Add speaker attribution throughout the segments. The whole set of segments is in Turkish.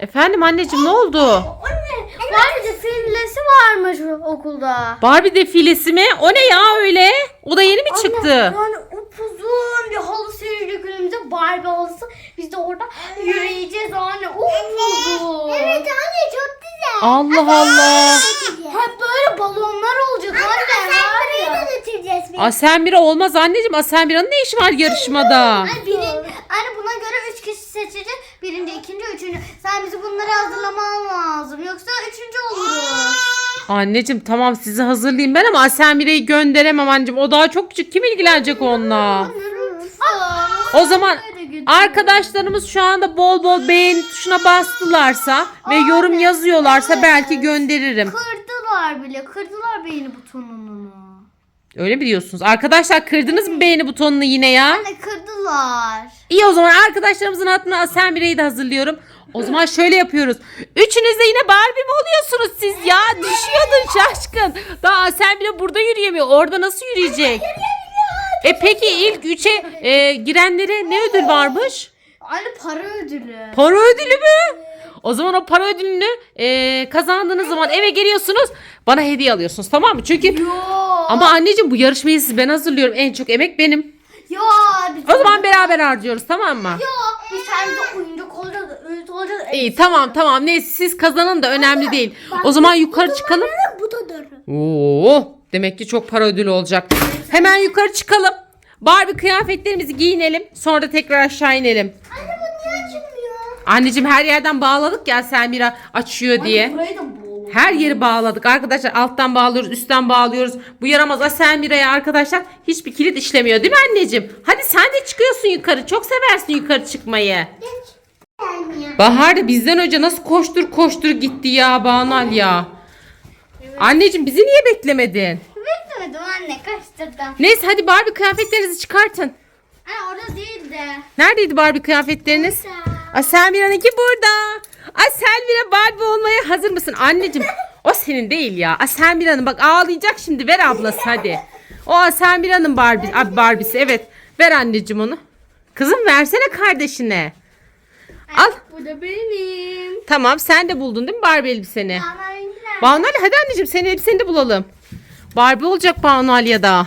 Speaker 1: Efendim anneciğim ne oldu?
Speaker 2: Anne, Barbie defilesi varmış okulda.
Speaker 1: Barbie defilesi mi? O ne ya öyle? O da yeni mi çıktı?
Speaker 2: Yani upuzun bir halı serecek önümüze Barbie halısı. Biz de orada yürüyeceğiz anne. Upuzun. Evet anne çok güzel.
Speaker 1: Allah Allah.
Speaker 2: Hep böyle balonlar olacak anne. Anne da götüreceğiz.
Speaker 1: Asenmira olmaz anneciğim. Asenmira'nın ne işi var yarışmada?
Speaker 2: Anne, anne buna göre üç kişi seçeceğiz. Birinci, ikinci, üçüncü. Sen bizi bunları hazırlaman lazım. Yoksa üçüncü oluruz.
Speaker 1: Anneciğim tamam sizi hazırlayayım ben ama Asenmira'yı gönderemem anneciğim. O daha çok küçük. Kim ilgilenecek onunla? O zaman arkadaşlarımız şu anda bol bol beğeni tuşuna bastılarsa ve yorum yazıyorlarsa belki gönderirim.
Speaker 2: Kırdılar bile. Kırdılar beğeni butonunu.
Speaker 1: Öyle mi diyorsunuz? Arkadaşlar kırdınız mı beğeni butonunu yine ya?
Speaker 2: Anne kırdılar.
Speaker 1: İyi o zaman arkadaşlarımızın adına Asenmira'yı da hazırlıyorum. O zaman şöyle yapıyoruz. Üçünüz de yine Barbie mi oluyorsunuz siz ya? Düşüyordun şaşkın. Daha Asenmira burada yürüyemiyor. Orada nasıl yürüyecek? E peki ilk üçe e, girenlere ne ödül varmış?
Speaker 2: Anne para ödülü.
Speaker 1: Para ödülü mü? O zaman o para ödülünü e, kazandığınız zaman eve geliyorsunuz. Bana hediye alıyorsunuz tamam mı? Çünkü
Speaker 2: Yo.
Speaker 1: ama anneciğim bu yarışmayı siz ben hazırlıyorum. En çok emek benim.
Speaker 2: Yo. Biz
Speaker 1: O zaman beraber harcıyoruz tamam mı?
Speaker 2: Yo. Biz sen de oyuncak olacağız. Öğüt olacağız.
Speaker 1: İyi tamam tamam neyse siz kazanın da önemli değil. O zaman yukarı çıkalım.
Speaker 2: Bu da doğru.
Speaker 1: Oo, demek ki çok para ödülü olacak. Hemen yukarı çıkalım. Barbie kıyafetlerimizi giyinelim. Sonra da tekrar aşağı inelim.
Speaker 2: Anne bu niye açılmıyor?
Speaker 1: Anneciğim her yerden bağladık ya Selmira açıyor diye.
Speaker 2: Burayı da.
Speaker 1: Her yeri bağladık arkadaşlar. Alttan bağlıyoruz, üstten bağlıyoruz. Bu yaramaz Aselmira'ya arkadaşlar hiçbir kilit işlemiyor değil mi anneciğim? Hadi sen de çıkıyorsun yukarı. Çok seversin yukarı çıkmayı. Bahar da bizden önce nasıl koştur koştur gitti ya Banal ya. Anneciğim bizi niye beklemedin?
Speaker 2: Beklemedim anne kaçtırdım.
Speaker 1: Neyse hadi Barbie kıyafetlerinizi çıkartın.
Speaker 2: Anne orada değil de.
Speaker 1: Neredeydi Barbie kıyafetleriniz? Aselmira'nınki burada. Aselmira Barbie olmaya hazır mısın? Anneciğim o senin değil ya. Aselmira'nın bak ağlayacak şimdi ver ablası hadi. O Aselmira'nın Barbie, abi Barbie'si evet. Ver anneciğim onu. Kızım versene kardeşine. Al.
Speaker 2: Bu da benim.
Speaker 1: Tamam sen de buldun değil mi Barbie elbiseni? Banu Ali hadi anneciğim senin elbiseni de bulalım. Barbie olacak Banu Ali ya da.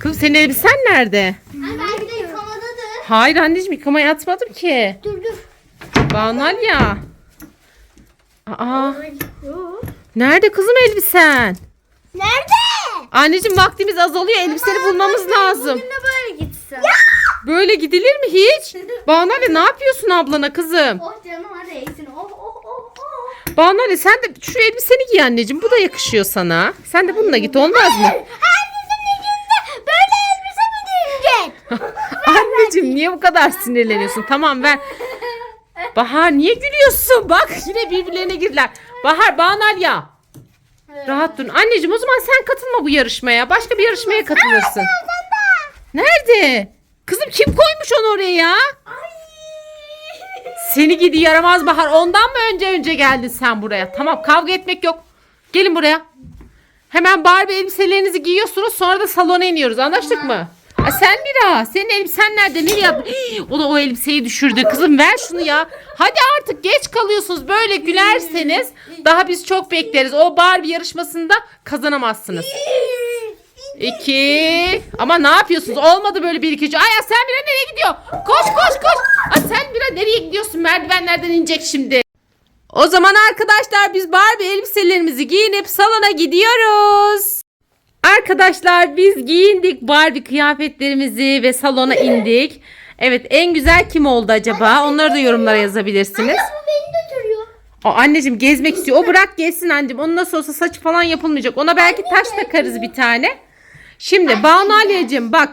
Speaker 1: Kız senin elbisen nerede?
Speaker 2: Anne belki de yıkamadadır.
Speaker 1: Hayır anneciğim yıkamaya atmadım ki.
Speaker 2: Dur dur.
Speaker 1: Banal ya. Aa, nerede kızım elbisen?
Speaker 2: Nerede?
Speaker 1: Anneciğim vaktimiz azalıyor. Elbiseni bulmamız lazım.
Speaker 2: Bugün de böyle gitsin.
Speaker 1: Böyle gidilir mi hiç? Banale ne yapıyorsun ablana kızım?
Speaker 2: Oh canım hadi iyisin. Oh oh oh oh.
Speaker 1: Banale sen de şu elbiseni giy anneciğim. Bu da yakışıyor sana. Sen de bununla git olmaz mı?
Speaker 2: Herkesin bir günde böyle elbise mi giyecek?
Speaker 1: Anneciğim niye bu kadar sinirleniyorsun? Tamam ver. Bahar niye gülüyorsun? Bak yine birbirlerine girdiler. Bahar Banal ya. Rahat durun. Anneciğim o zaman sen katılma bu yarışmaya. Başka bir yarışmaya katılırsın. Nerede? Kızım kim koymuş onu oraya ya? Seni gidi yaramaz Bahar. Ondan mı önce önce geldin sen buraya? Tamam kavga etmek yok. Gelin buraya. Hemen Barbie elbiselerinizi giyiyorsunuz sonra da salona iniyoruz. Anlaştık mı? Aa, sen Mira senin elbisen nerede? Hii, O da o elbiseyi düşürdü. Kızım ver şunu ya. Hadi artık geç kalıyorsunuz. Böyle gülerseniz daha biz çok bekleriz. O Barbie yarışmasında kazanamazsınız. İki. Ama ne yapıyorsunuz? Olmadı böyle bir iki üç. Ay sen Mira nereye gidiyor? Koş koş koş. Ay sen Mira nereye gidiyorsun? Merdivenlerden inecek şimdi. O zaman arkadaşlar biz Barbie elbiselerimizi giyinip salona gidiyoruz. Arkadaşlar biz giyindik Barbie kıyafetlerimizi ve salona indik. Evet en güzel kim oldu acaba? Onları da yorumlara yazabilirsiniz.
Speaker 2: Bu beni götürüyor.
Speaker 1: O anneciğim gezmek istiyor. O bırak gezsin anneciğim. Onun nasıl olsa saçı falan yapılmayacak. Ona belki taş takarız bir tane. Şimdi Banu Aliyeciğim bak.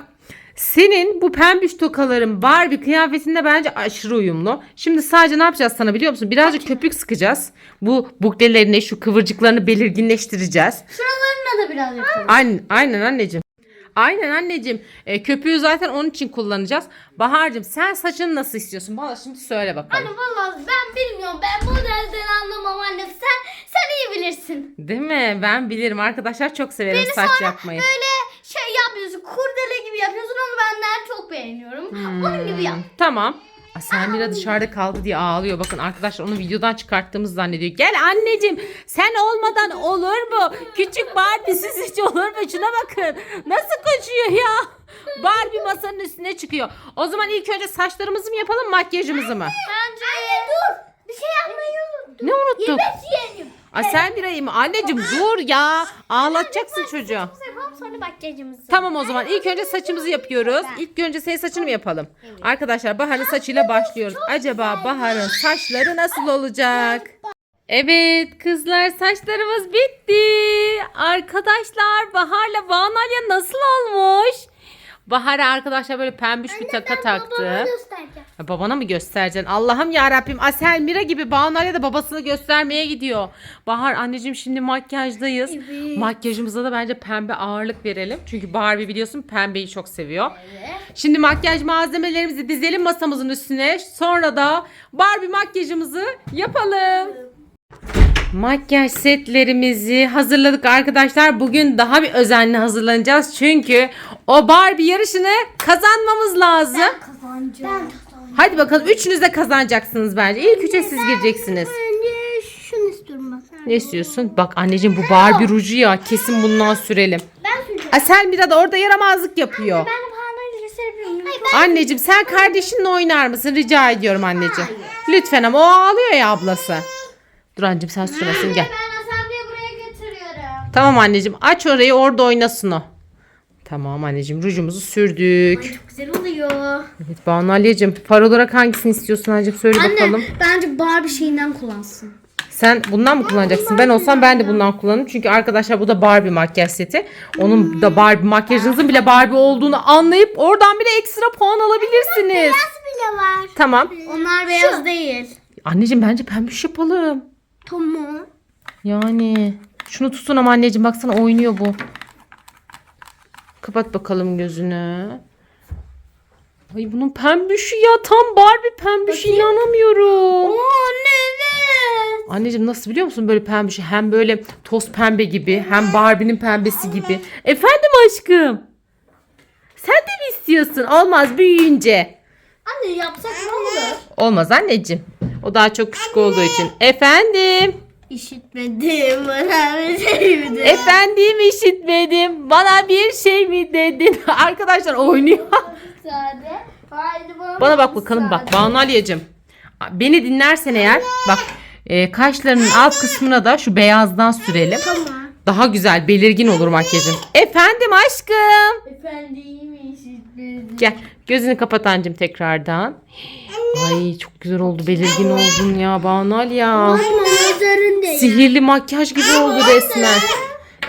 Speaker 1: Senin bu pembiş tokaların Barbie kıyafetinde bence aşırı uyumlu. Şimdi sadece ne yapacağız sana biliyor musun? Birazcık köpük sıkacağız. Bu buklelerini, şu kıvırcıklarını belirginleştireceğiz.
Speaker 2: Şuralarına da biraz yapalım.
Speaker 1: Aynen, aynen anneciğim. Aynen anneciğim. E, köpüğü zaten onun için kullanacağız. Bahar'cığım sen saçını nasıl istiyorsun? Bana şimdi söyle bakalım.
Speaker 2: Anne vallahi ben bilmiyorum. Ben modelden anlamam anne. Sen sen iyi bilirsin.
Speaker 1: Değil mi? Ben bilirim. Arkadaşlar çok severim
Speaker 2: Beni
Speaker 1: saç
Speaker 2: sonra
Speaker 1: yapmayı.
Speaker 2: böyle şey yapıyorsun. Kurdele gibi yapıyorsun. Onu ben çok beğeniyorum. Onun gibi yap.
Speaker 1: Tamam. Selmira dışarıda kaldı diye ağlıyor. Bakın arkadaşlar onu videodan çıkarttığımızı zannediyor. Gel anneciğim sen olmadan olur mu? Küçük Barbie'siz hiç olur mu? Şuna bakın. Nasıl koşuyor ya? Barbie masanın üstüne çıkıyor. O zaman ilk önce saçlarımızı mı yapalım makyajımızı mı?
Speaker 2: Bence. Anne dur. Bir şey yapmayı unuttum.
Speaker 1: Ne unuttuk?
Speaker 2: Yemek yiyelim.
Speaker 1: Selmira'yı mı? Anneciğim dur ya. Ağlatacaksın çocuğu.
Speaker 2: Sonra makyajımızı.
Speaker 1: Tamam o zaman ilk önce saçımızı yapıyoruz. İlk önce senin saçını mı yapalım? Arkadaşlar Bahar'ın saçıyla başlıyoruz. Acaba Bahar'ın saçları nasıl olacak? Evet kızlar saçlarımız bitti. Arkadaşlar Bahar'la Banalya nasıl olmuş? Bahar arkadaşlar böyle pembiş bir taka taktı. Ha, Babana mı göstereceksin? Allah'ım ya Rabbim. Asel Mira gibi Banalya da babasını göstermeye gidiyor. Bahar anneciğim şimdi makyajdayız.
Speaker 2: Evet.
Speaker 1: Makyajımıza da bence pembe ağırlık verelim. Çünkü Barbie biliyorsun pembeyi çok seviyor. Şimdi makyaj malzemelerimizi dizelim masamızın üstüne. Sonra da Barbie makyajımızı yapalım. Makyaj setlerimizi hazırladık arkadaşlar. Bugün daha bir özenli hazırlanacağız. Çünkü o Barbie yarışını kazanmamız lazım.
Speaker 2: Kazanacağım.
Speaker 1: Hadi bakalım üçünüz de kazanacaksınız bence. İlk üçe siz gireceksiniz.
Speaker 2: Önce şunu istiyorum ben.
Speaker 1: Ne istiyorsun? Bak anneciğim bu Barbie ruju ya. Kesin bundan sürelim.
Speaker 2: Ben süreceğim.
Speaker 1: Asel Mira da orada yaramazlık yapıyor.
Speaker 2: Ben de parmağıyla gösterebilir miyim?
Speaker 1: Anneciğim sen kardeşinle oynar mısın? Rica ediyorum anneciğim. Lütfen ama o ağlıyor ya ablası. Dur anneciğim sen sürmesin gel.
Speaker 2: Ben Asambi'yi buraya götürüyorum.
Speaker 1: Tamam anneciğim aç orayı orada oynasın o. Tamam anneciğim rujumuzu sürdük.
Speaker 2: Çok güzel oluyor.
Speaker 1: Evet Banu Aliyeciğim far olarak hangisini istiyorsun anneciğim söyle bakalım.
Speaker 2: bence Barbie şeyinden kullansın.
Speaker 1: Sen bundan mı kullanacaksın? Ben olsam ben de bundan kullanırım. Çünkü arkadaşlar bu da Barbie makyaj seti. Onun da Barbie makyajınızın bile Barbie olduğunu anlayıp oradan bile ekstra puan alabilirsiniz.
Speaker 2: bile var.
Speaker 1: Tamam.
Speaker 2: Onlar beyaz değil.
Speaker 1: Anneciğim bence pembiş yapalım.
Speaker 2: Tamam.
Speaker 1: Yani şunu tutun ama anneciğim baksana oynuyor bu. Kapat bakalım gözünü. Ay bunun pembişi ya tam Barbie pembişi inanamıyorum.
Speaker 2: anne evet.
Speaker 1: Anneciğim nasıl biliyor musun böyle pembişi hem böyle toz pembe gibi hem Barbie'nin pembesi gibi. Efendim aşkım. Sen de mi istiyorsun? Olmaz büyüyünce.
Speaker 2: Anne yapsak ne olur?
Speaker 1: Olmaz anneciğim. O daha çok küçük olduğu için. Efendim.
Speaker 2: İşitmedim. Bana bir şey mi dedin?
Speaker 1: Efendim işitmedim. Bana bir şey mi dedin? Arkadaşlar oynuyor.
Speaker 2: Sade. Haydi bana.
Speaker 1: Bana bak bakalım bak. Banu Aliyeciğim. Beni dinlersen eğer bak e, kaşlarının alt kısmına da şu beyazdan sürelim.
Speaker 2: Tamam.
Speaker 1: Daha güzel belirgin olur makyajın. Efendim aşkım.
Speaker 2: Efendim işitmedim.
Speaker 1: Gel gözünü kapat anneciğim tekrardan. Ay çok güzel oldu belirgin oldun ya Banu ya. Sihirli makyaj gibi oldu resmen.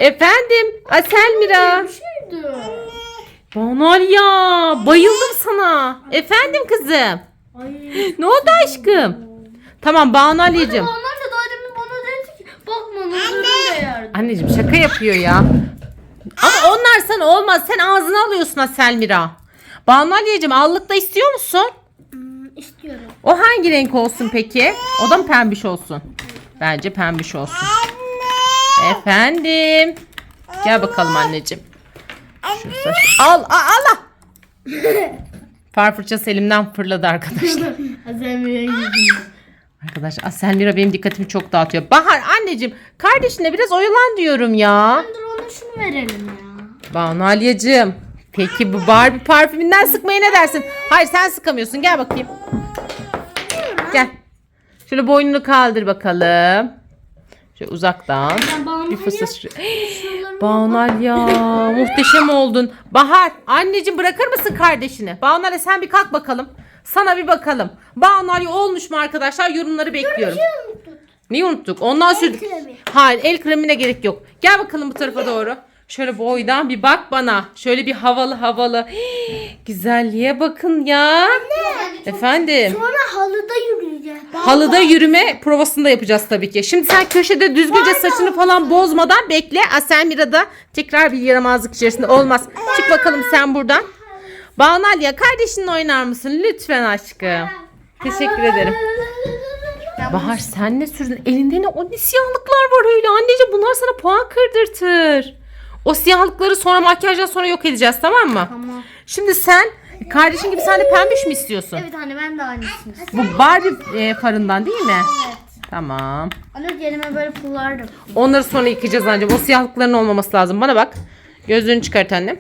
Speaker 1: Efendim Aselmira.
Speaker 2: Şuydu.
Speaker 1: Banu ya bayıldım sana. Efendim kızım.
Speaker 2: Ay.
Speaker 1: Ne oldu aşkım? Tamam Banu Ali'cim.
Speaker 2: Onlar da daha demin bana dedi ki bakma nazarın değerdi.
Speaker 1: Anneciğim şaka yapıyor ya. Ama onlar sana olmaz. Sen ağzına alıyorsun Aselmira. Banu Ali'cim allık da istiyor musun? Hangi renk olsun peki? O da mı pembiş olsun? Bence pembiş olsun. Efendim. Gel bakalım anneciğim. Şu saç- Al, al, Allah. Far fırçası elimden fırladı arkadaşlar.
Speaker 2: Azemire gidiyor.
Speaker 1: Arkadaşlar Aselmira benim dikkatimi çok dağıtıyor. Bahar anneciğim kardeşine biraz oyalan diyorum ya.
Speaker 2: Dur ona şunu verelim ya.
Speaker 1: Banu Aliyacığım. Peki bu Barbie parfümünden sıkmaya ne dersin? Hayır sen sıkamıyorsun. Gel bakayım. Gel. Şöyle boynunu kaldır bakalım. Şöyle uzaktan. Bir fısız. Banu Alya muhteşem oldun. Bahar anneciğim bırakır mısın kardeşini? Banu Alya sen bir kalk bakalım. Sana bir bakalım. Banu Alya olmuş mu arkadaşlar? Yorumları bekliyorum. Neyi unuttuk? Ondan sürdük. Hayır el kremine gerek yok. Gel bakalım bu tarafa doğru. Şöyle boydan bir bak bana. Şöyle bir havalı havalı. Hii, güzelliğe bakın ya. Efendim.
Speaker 2: Sonra halıda yürüyeceğiz.
Speaker 1: Halıda yürüme provasını da yapacağız tabii ki. Şimdi sen köşede düzgünce saçını falan bozmadan bekle. Aselmira da tekrar bir yaramazlık içerisinde olmaz. Çık bakalım sen buradan. Banu Alya kardeşinle oynar mısın? Lütfen aşkım. Teşekkür ederim. Bahar sen ne sürdün? Elinde ne? O ne siyahlıklar var öyle. Anneciğim bunlar sana puan kırdırtır. O siyahlıkları sonra makyajdan sonra yok edeceğiz tamam mı?
Speaker 2: Tamam.
Speaker 1: Şimdi sen Kardeşin gibi sen de pembiş mi istiyorsun?
Speaker 2: Evet anne ben de aynısını istiyorum.
Speaker 1: Bu Barbie e, farından değil mi? Tamam.
Speaker 2: Anne yerime böyle pullar da.
Speaker 1: Onları sonra yıkayacağız anneciğim. O siyahlıkların olmaması lazım. Bana bak. Gözlüğünü çıkart annem.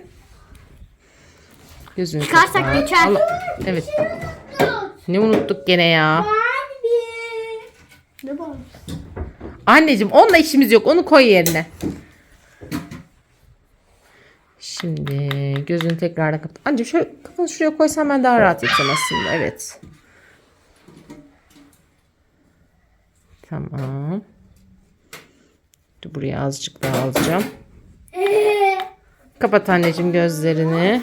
Speaker 1: Gözlüğünü
Speaker 2: Çıkarsak
Speaker 1: çıkart.
Speaker 2: geçer.
Speaker 1: Allah- Evet. Ne unuttuk gene ya.
Speaker 2: Barbie. Ne bu?
Speaker 1: Anneciğim onunla işimiz yok. Onu koy yerine. Şimdi gözünü tekrardan kapat. Anneciğim şöyle kafanı şuraya koysan ben daha rahat yapacağım aslında. Evet. Tamam. Dur buraya azıcık daha alacağım. Kapat anneciğim gözlerini.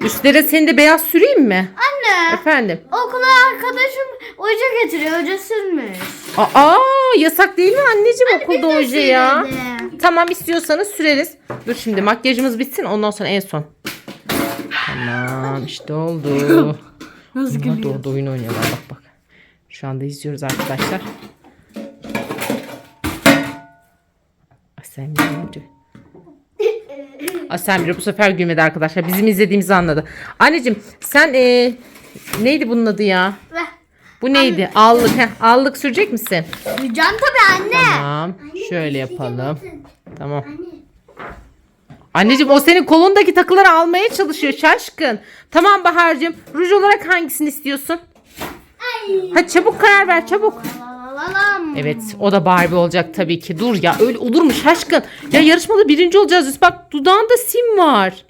Speaker 1: Üstlere seni de beyaz süreyim mi?
Speaker 2: Anne.
Speaker 1: Efendim.
Speaker 2: Okula arkadaşım oje getiriyor. Oje sürmüş.
Speaker 1: Aa yasak değil mi anneciğim okulda oje ya?
Speaker 2: sürelim.
Speaker 1: Tamam istiyorsanız süreriz. Dur şimdi makyajımız bitsin ondan sonra en son. Tamam işte oldu.
Speaker 2: Nasıl
Speaker 1: Hadi orada oyun oynuyorlar bak bak. Şu anda izliyoruz arkadaşlar. Asemir önce. Asemir bu sefer gülmedi arkadaşlar. Bizim izlediğimizi anladı. Anneciğim sen e, neydi bunun adı ya? Bu neydi? Allık. Heh, allık sürecek misin?
Speaker 2: Süreceğim tabii anne.
Speaker 1: Tamam. Şöyle yapalım. Tamam. Anneciğim o senin kolundaki takıları almaya çalışıyor şaşkın. Tamam Bahar'cığım. Ruj olarak hangisini istiyorsun? Hadi çabuk karar ver çabuk. Evet o da Barbie olacak tabii ki. Dur ya öyle olur mu şaşkın? Ya yarışmada birinci olacağız. biz. Bak dudağında sim var.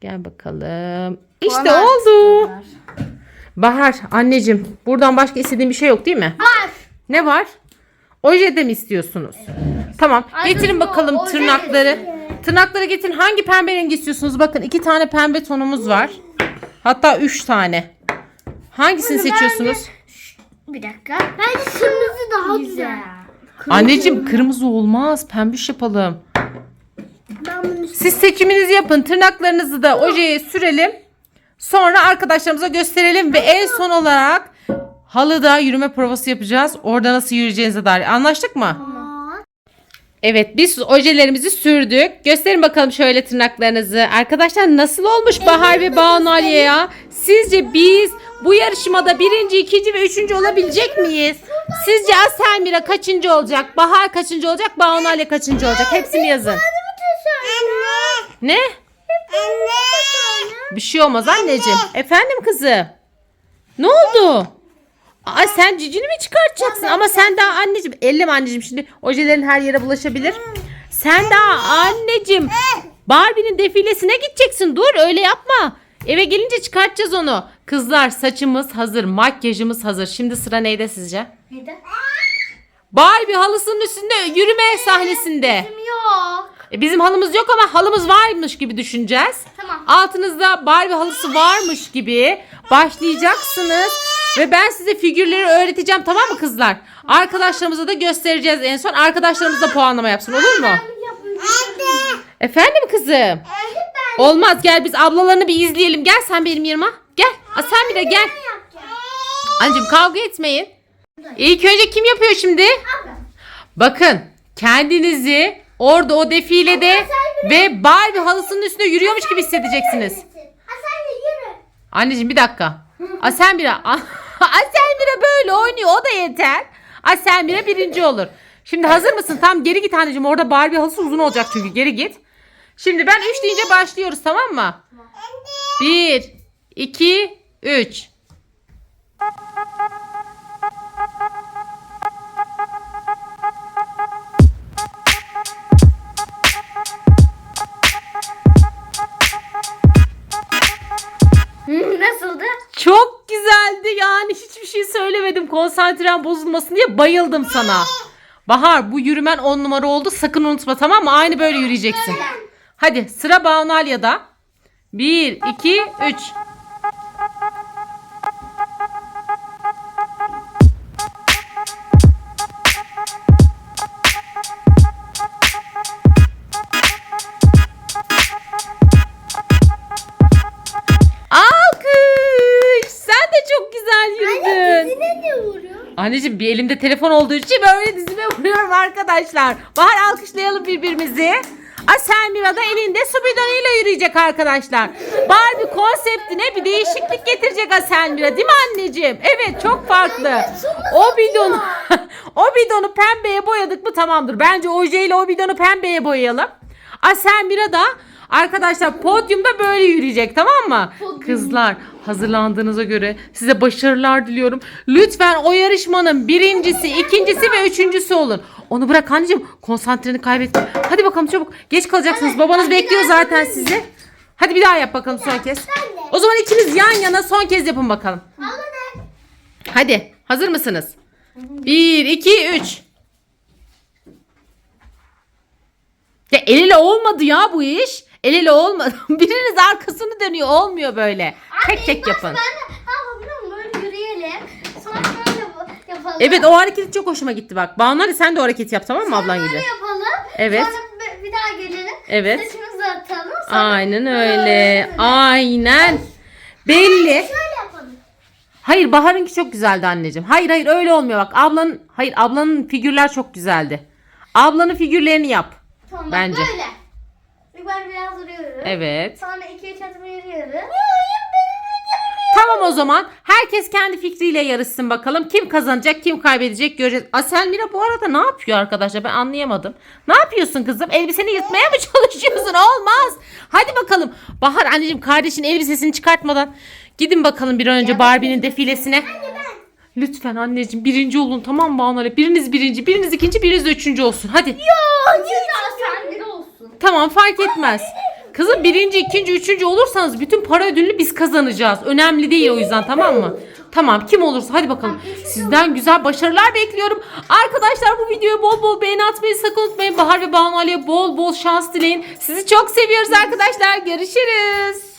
Speaker 1: Gel bakalım. İşte
Speaker 2: Bana
Speaker 1: oldu. Bahar anneciğim buradan başka istediğin bir şey yok değil mi?
Speaker 2: Var.
Speaker 1: Ne var? Ojede mi istiyorsunuz? Tamam.
Speaker 2: Ay,
Speaker 1: Getirin bakalım
Speaker 2: oje
Speaker 1: tırnakları. Tırnakları getirin. Hangi pembe rengi istiyorsunuz? Bakın iki tane pembe tonumuz var. Hatta üç tane. Hangisini
Speaker 2: Bunu
Speaker 1: seçiyorsunuz?
Speaker 2: Bir dakika. Ben kırmızı daha güzel.
Speaker 1: Anneciğim kırmızı olmaz. Pembiş yapalım.
Speaker 2: Ben bunu
Speaker 1: Siz seçiminizi yapın. Tırnaklarınızı da ojeye sürelim. Sonra arkadaşlarımıza gösterelim ve en son olarak halıda yürüme provası yapacağız. Orada nasıl yürüyeceğinize dair. Anlaştık mı? Evet biz ojelerimizi sürdük. Gösterin bakalım şöyle tırnaklarınızı. Arkadaşlar nasıl olmuş Bahar ve Banu Aliye ya? Sizce biz bu yarışmada birinci, ikinci ve üçüncü olabilecek miyiz? Sizce Aselmira kaçıncı olacak? Bahar kaçıncı olacak? Banu Aliye kaçıncı olacak? Hepsini yazın. Ne? Bir şey olmaz anneciğim. Efendim kızım. Ne oldu? Aa, sen cicini mi çıkartacaksın? Ama sen daha anneciğim. Elleme anneciğim şimdi ojelerin her yere bulaşabilir. Sen daha anneciğim. Barbie'nin defilesine gideceksin. Dur öyle yapma. Eve gelince çıkartacağız onu. Kızlar saçımız hazır. Makyajımız hazır. Şimdi sıra neyde sizce?
Speaker 2: Neydi?
Speaker 1: Barbie halısının üstünde yürüme sahnesinde.
Speaker 2: Yok.
Speaker 1: E, bizim halımız yok ama halımız varmış gibi düşüneceğiz.
Speaker 2: Tamam.
Speaker 1: Altınızda Barbie halısı varmış gibi başlayacaksınız. Ve ben size figürleri öğreteceğim tamam mı kızlar? Arkadaşlarımıza da göstereceğiz en son. Arkadaşlarımız da puanlama yapsın olur mu? Efendim kızım? Olmaz gel biz ablalarını bir izleyelim. Gel sen benim yanıma. Gel. Aa, sen bir de gel. Anneciğim kavga etmeyin. İlk önce kim yapıyor şimdi? Bakın kendinizi orada o defilede ve Barbie halısının üstünde yürüyormuş gibi hissedeceksiniz. Anneciğim bir dakika. Aselmira. Aselmira böyle oynuyor o da yeter. Aselmira birinci olur. Şimdi hazır mısın? Tam geri git anneciğim. Orada Barbie halısı uzun olacak çünkü. Geri git. Şimdi ben 3 deyince başlıyoruz tamam mı? 1, 2, 3. şey söylemedim konsantrem bozulmasın diye bayıldım sana. Bahar bu yürümen on numara oldu sakın unutma tamam mı? Aynı böyle yürüyeceksin. Hadi sıra Banu Alya'da. 1, 2, 3. Anneciğim bir elimde telefon olduğu için böyle dizime vuruyorum arkadaşlar. Bahar alkışlayalım birbirimizi. Aselmira da elinde su bidonuyla yürüyecek arkadaşlar. Barbie konseptine bir değişiklik getirecek Aselmira değil mi anneciğim? Evet çok farklı. O bidonu o bidonu pembeye boyadık mı tamamdır. Bence ojeyle o bidonu pembeye boyayalım. Aselmira da arkadaşlar podyumda böyle yürüyecek tamam mı? Kızlar hazırlandığınıza göre size başarılar diliyorum. Lütfen o yarışmanın birincisi, ikincisi ve üçüncüsü olun. Onu bırak anneciğim konsantreni kaybetme. Hadi bakalım çabuk. Geç kalacaksınız. Babanız bekliyor zaten sizi. Hadi bir daha yap bakalım son kez. O zaman ikiniz yan yana son kez yapın bakalım. Hadi hazır mısınız? 1, 2, 3. Ya el ele olmadı ya bu iş. El ele olmadı. Biriniz arkasını dönüyor. Olmuyor böyle. Tek tek yapın.
Speaker 2: Ben de biliyor musun? böyle yürüyelim. Sonra şöyle yap- yapalım.
Speaker 1: Evet o hareket çok hoşuma gitti bak. Banu hadi sen de o hareketi yap tamam mı ablan
Speaker 2: Böyle
Speaker 1: gibi?
Speaker 2: yapalım.
Speaker 1: Evet.
Speaker 2: Sonra bir- bir daha gelelim.
Speaker 1: Evet.
Speaker 2: Saçımızı atalım. Sonra
Speaker 1: Aynen
Speaker 2: böyle
Speaker 1: öyle. Aynen. Belli.
Speaker 2: Şöyle yapalım.
Speaker 1: Hayır Bahar'ınki çok güzeldi anneciğim. Hayır hayır öyle olmuyor bak. Ablanın hayır ablanın figürler çok güzeldi. Ablanın figürlerini yap.
Speaker 2: Tamam bak
Speaker 1: Bence.
Speaker 2: böyle. Bir ben biraz duruyorum.
Speaker 1: Evet.
Speaker 2: Sonra iki üç adım yürüyoruz.
Speaker 1: Tamam o zaman herkes kendi fikriyle yarışsın bakalım. Kim kazanacak, kim kaybedecek göreceğiz. Asel Mira bu arada ne yapıyor arkadaşlar ben anlayamadım. Ne yapıyorsun kızım? Elbiseni yırtmaya mı çalışıyorsun? Olmaz. Hadi bakalım. Bahar anneciğim kardeşin elbisesini çıkartmadan gidin bakalım bir an önce Barbie'nin defilesine. Lütfen anneciğim birinci olun tamam mı Banu? Biriniz birinci, biriniz ikinci, biriniz üçüncü olsun. Hadi.
Speaker 2: sen biri olsun.
Speaker 1: Tamam fark etmez. Kızım birinci, ikinci, üçüncü olursanız bütün para ödülünü biz kazanacağız. Önemli değil o yüzden tamam mı? Tamam kim olursa hadi bakalım. Sizden güzel başarılar bekliyorum. Arkadaşlar bu videoya bol bol beğeni atmayı sakın unutmayın. Bahar ve Banu Ali'ye bol bol şans dileyin. Sizi çok seviyoruz arkadaşlar. Görüşürüz.